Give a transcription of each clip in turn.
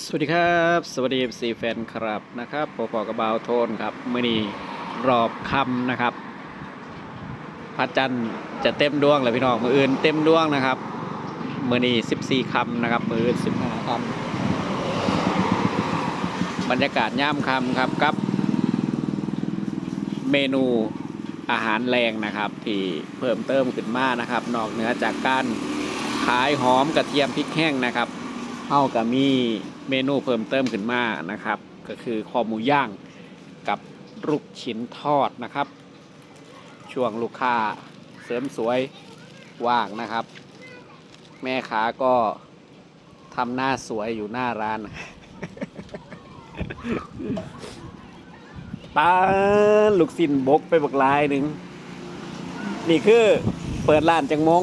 สวัสดีครับ สวัสดีสีแฟนครับนะครับพอพอกระบาวโทนครับมื่อนี้รอบคำนะครับพระจันทร์จะเต็มดวงเลยพี่น้องมืออื่นเต็มดวงนะครับมื่อนี้สิบสี่คำนะครับ มืออื่นสิบห้าคำบรรยากาศย่ามคำครับกับ เมนูอาหารแรงนะครับ ที่เพิ่มเติมขึ้นมานะครับ นอกเหนือจากการขายหอมกระเทียมพริกแห้งนะครับ เฮาก็มีเมนูเพิ่มเติมขึ้นมานะครับ ก็คือคอหมูย่างกับลูกชิ้นทอดนะครับ ช่วงลูกค้าเสริมสวยว่างนะครับ แม่ค้าก็ทำหน้าสวยอยู่หน้าร้านปาลูกสินบกไปบักลายหนึ่ง นี่คือเปิดร้านจังมง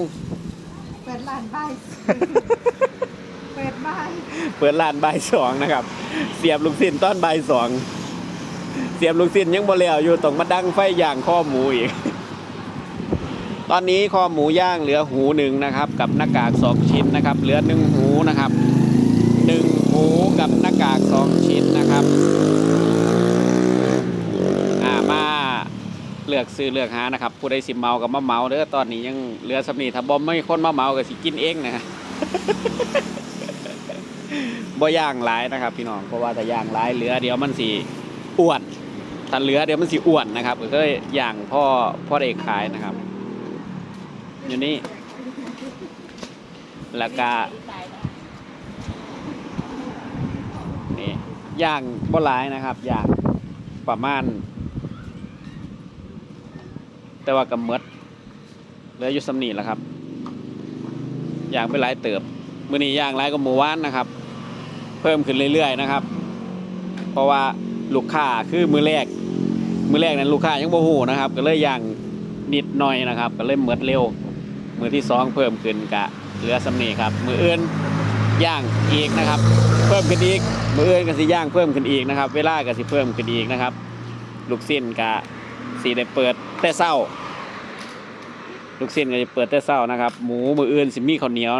เปิดร้านบ่ายเปิดบ่าย เปิดร้านบ่ายสองนะครับ เสียบลูกสิ้นตอนบ่ายสองเสียบลูกสิ้นยังบ่แล้วอยู่ต้องมาดังไฟย่างข้อหมูอีก ตอนนี้ข้อหมูย่างเหลือหูหนึ่งนะครับ กับหน้ากากสองชิ้นนะครับ เหลือหนึ่งหูนะครับหนึ่งหูกับหน้ากากสองชิ้นนะครับอ่ามาเลือกซื้อเลือกหานะครับ ผู้ใดสิเมากับมาเมาเด้อตอนนี้ยังเหลือสำนีถ้าบอมไม่คนมาเมาก็สิกินเองนะ บ่ย่างหลายนะครับ พี่น้องเพราะว่าถ้าย่างหลายเหลือเดี๋ยวมันสิอ้วนถ้าเหลือเดี๋ยวมันสิอ้วนนะครับก็ยย่างพ่อพ่อเด็กขายนะครับ อยู่นี่แล้วก็นี่ย่างบ่หลายนะครับย่างประมาณ แต่ว่ากำเมดเหลืออยู่สำนีแหล้วครับ ย่างไปหลายเติบ มื้อนี้ย่างหลายก็หมูว่านนะครับ เพิ่มขึ้นเรื่อยๆนะครับ เพราะว่าลูกค้าคือมือแรก มือแรกนั้นลูกค้ายังบ่ฮู้นะครับ ก็เลยย่างนิดหน่อยนะครับ ก็เลยเหมือดเร็ว มือที่สองเพิ่มขึ้นกะเหลือสำนีครับ มืออื่นย่างอีกนะครับ เพิ่มขึ้นอีก มืออื่นก็สิย่างเพิ่มขึ้นอีกนะครับ เวลาก็สิเพิ่มขึ้นอีกนะครับ ลูกสิ้นกะสีได้เปิดแต่เศร้า ลูกสิ้นก็จะเปิดแต่เศร้านะครับ หมูมืออื่นสิมีข้าวเหนียว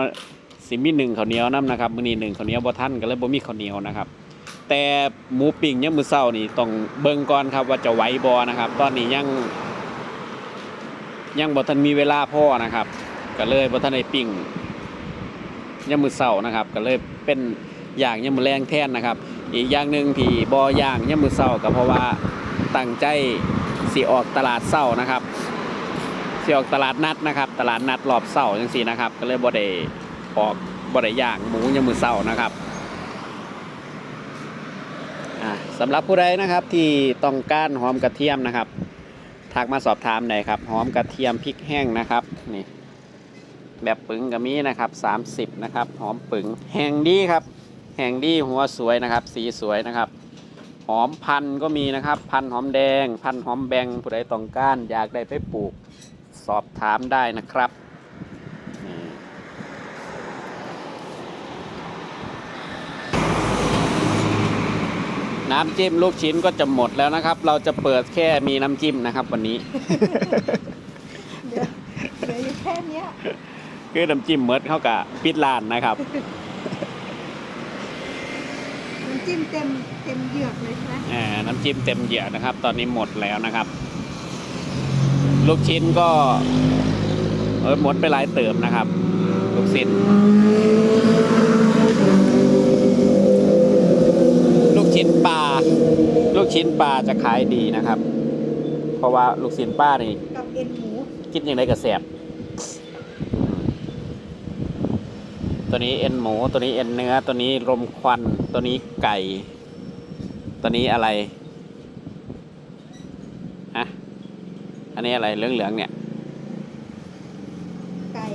สิมีหนึ่งข้าวเหนียวน้ำนะครับมื้อนี้หนึ่งข้าวเหนียวบ่ทันก็เลยบ่มีข้าวเหนียวนะครับ แต่หมูปิ้งยังมื้อเช้านี่ต้องเบิ่งก่อนครับว่าจะไหวบ่นะครับ ตอนนี้ยัง ยังบ่ทันมีเวลาพ่อนะครับ ก็เลยบ่ทันได้ปิ้งยังมื้อเช้านะครับ ก็เลยเป็นอย่างยังมื้อแรงแทนนะครับ อีกอย่างหนึ่งที่บ่ย่างยังมื้อเช้าก็เพราะว่าตั้งใจสิออกตลาดเช้านะครับสิออกตลาดนัดนะครับ ตลาดนัดรอบเช้าจังซี่นะครับ ก็เลยบ่ได้ ออกบริยางหมูยามมือเศร้านะครับสำหรับผู้ใดนะครับที่ต้องการหอมกระเทียมนะครับทักมาสอบถามหน่อยครับหอมกระเทียมพริกแห้งนะครับนี่แบบปึงก็มีนะครับ30นะครับหอมปึงแห้งดีครับ แห้งดีหัวสวยนะครับ สีสวยนะครับ หอมพันก็มีนะครับ พันหอมแดง พันหอมแบงผู้ใดต้องการอยากได้ไปปลูก สอบถามได้นะครับ น้ำจิ้มลูกชิ้นก็จะหมดแล้วนะครับ เราจะเปิดแค่มีน้ำจิ้มนะครับ วันนี้เดี๋ยวเหลืออยู่แค่เนี้ยคือน้ำจิ้มเมิดเข้ากับปิดร้านนะครับ น้ำจิ้มเต็มเต็มเหยือกเลยใช่ไหมอ่าน้ำจิ้มเต็มเหยื่อนะครับ ตอนนี้หมดแล้วนะครับ ลูกชิ้นก็เออหมดไปหลายเติมนะครับ ลูกชิ้นลูกชิ้นปลาลูก ชิ้นปลาจะขายดีนะครับ เพราะว่าลูกชิ้นปลานี่กับเอ็นหมูกินอย่างไรก็แสบตัวนี้เอ็นหมูตัวนี้เอ็นเนื้อ ตัวนี้ลมควัน ตัวนี้ไก่ ตัวนี้อะไรฮะอันนี้อะไรเหลืองๆเนี่ย ไก่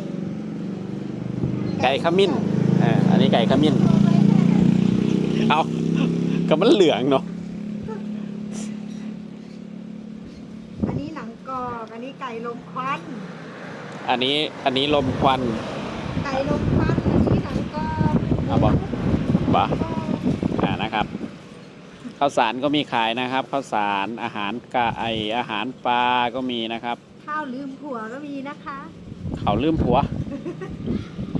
ไก่ขมิ้นเอออันนี้ไก่ขมิ้นเอาก็มันเหลืองเนาะ อันนี้หนังกร อบอันนี้ไก่ลมควันอันนี้อันนี้ลมควันไก่ลมควันอันนี้หนังกรอบเอาบ่บ่ะอ่านะครับข้าวสารก็มีขายนะครับข้าวสารอาหารไก่อาหารปลาก็มีนะครับ ข้าวลืมผัวก็มีนะคะเขาลืมผัว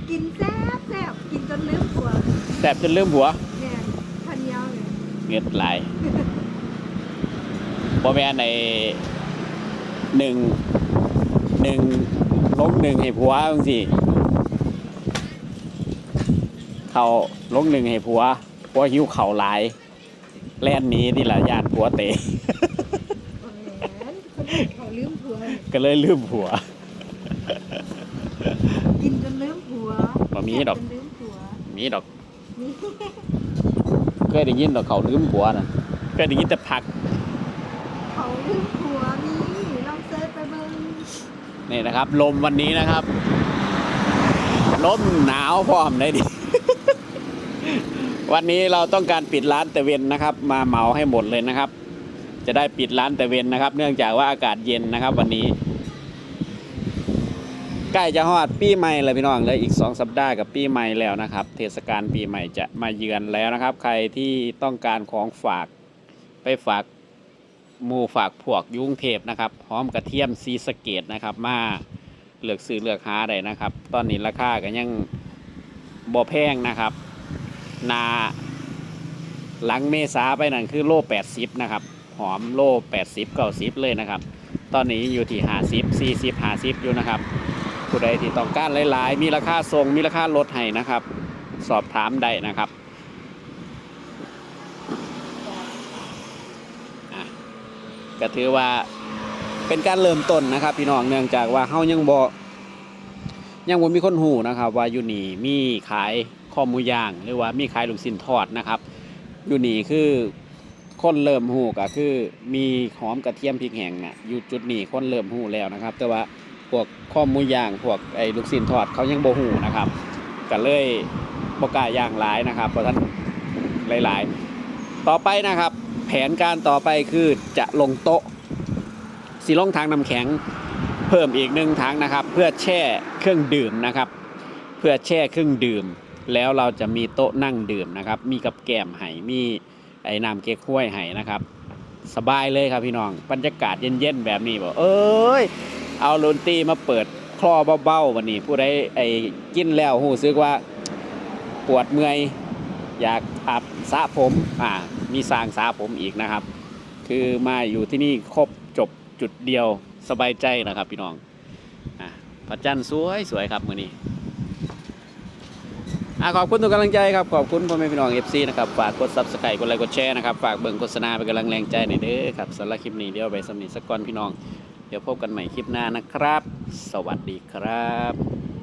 กินแซ่บแซ่บกินจนลืมผัวแสบจนลืมผัว เนี่ยเงิดหลายบ่แม่นใน หนึ่งหนึ่งลงหนึ่งให้ผัวจังซี่เขาลงหนึ่งให้ผัวผัวหิวเข่าวหลาย แล่นหนี้นี่แหละย่านผัวเตะแหมคนอื่นเขาลืมผัว ก็เลยลืมผัว กินจนลืมผัวบ่มีดอกจนลืมผัวมีดอกนี่เคยได้ยินดอกเขาลืมผัวนะเคยได้ยินแต่ผัก เขาลืมผัวมีลองเซิร์ชไปเบิ่ง นี่นะครับ ลมวันนี้นะครับ ลมหนาวพร้อมได้ดิวันนี้เราต้องการปิดร้านแต่เวนนะครับ มาเหมาให้หมดเลยนะครับ จะได้ปิดร้านแต่เวนนะครับ เนื่องจากว่าอากาศเย็นนะครับ วันนี้ ใกล้จะฮอดปีใหม่เลยพี่น้องเลยอีก 2 สัปดาห์กับปีใหม่แล้วนะครับ เทศกาลปีใหม่จะมาเยือนแล้วนะครับ ใครที่ต้องการของฝากไปฝาก หมูฝากพวกยุงเทพนะครับหอมกระเทียมซีสเกตนะครับ มาเลือกซื้อเลือกหาได้นะครับ ตอนนี้ราคาก็ยังบ่แพงนะครับ นาหลังเมษาไปนั่นคือโล80นะครับ หอมโล80 90เลยนะครับ ตอนนี้อยู่ที่50 40 50อยู่นะครับ ผู้ใดที่ต้องการหลาย ๆ มีราคาทรงมีราคาลดให้นะครับ สอบถามได้นะครับอะ ก็ถือว่าเป็นการเริ่มต้นนะครับ พี่น้องเนื่องจากว่าเฮายังบ่ยังบ่มีคนหูนะครับ ว่าอยู่นี่มีขายข้อมูย่าง หรือว่ามีขายลูกชิ้นทอดนะครับ อยู่นี่คือคนเริ่มหูก็คือมีหอมกระเทียมพริกแห้งอะอยู่จุดนี้คนเริ่มหูแล้วนะครับ แต่ว่าพวกข้อมูย่างพวกไอ้ลูกชิ้นทอดเขายังบ่หูนะครับก็เลยบ่กล้าย่างหลายนะครับเพราะท่านหลาย ๆ ต่อไปนะครับ แผนการต่อไปคือจะลงโต๊ะสีลงทางน้ำแข็งเพิ่มอีกหนึ่งทางนะครับ เพื่อแช่เครื่องดื่มนะครับ เพื่อแช่เครื่องดื่ม แล้วเราจะมีโต๊ะนั่งดื่มนะครับ มีกับแก้มไห้มีไอ้น้ำเก๊กฮวยไห้นะครับ สบายเลยครับพี่น้องบรรยากาศเย็นๆแบบนี้บอกเอ้ยเอาดนตีมาเปิดคลอเบาๆวันนี้ผู้ใดไอ้กินแล้วหูซึกว่าปวดเมื่อย อยากอาบสระผมอ่ามีสร้างสระผมอีกนะครับ คือมาอยู่ที่นี่ครบจบจุดเดียวสบายใจนะครับพี่น้องอะพระจันทร์สวยสวยครับมื้อนี้อะขอบคุณทุกกำลังใจครับ ขอบคุณพ่อแม่พี่น้อง FC นะครับ ฝากกด Subscribe กดไลค์กดแชร์นะครับ ฝากเบิ่งโฆษณาเป็นกำลังแรงใจหน่อยเด้อครับสำหรับคลิปนี้เดี๋ยวไปสำนีสักก่อนพี่น้อง เดี๋ยวพบกันใหม่คลิปหน้านะครับ สวัสดีครับ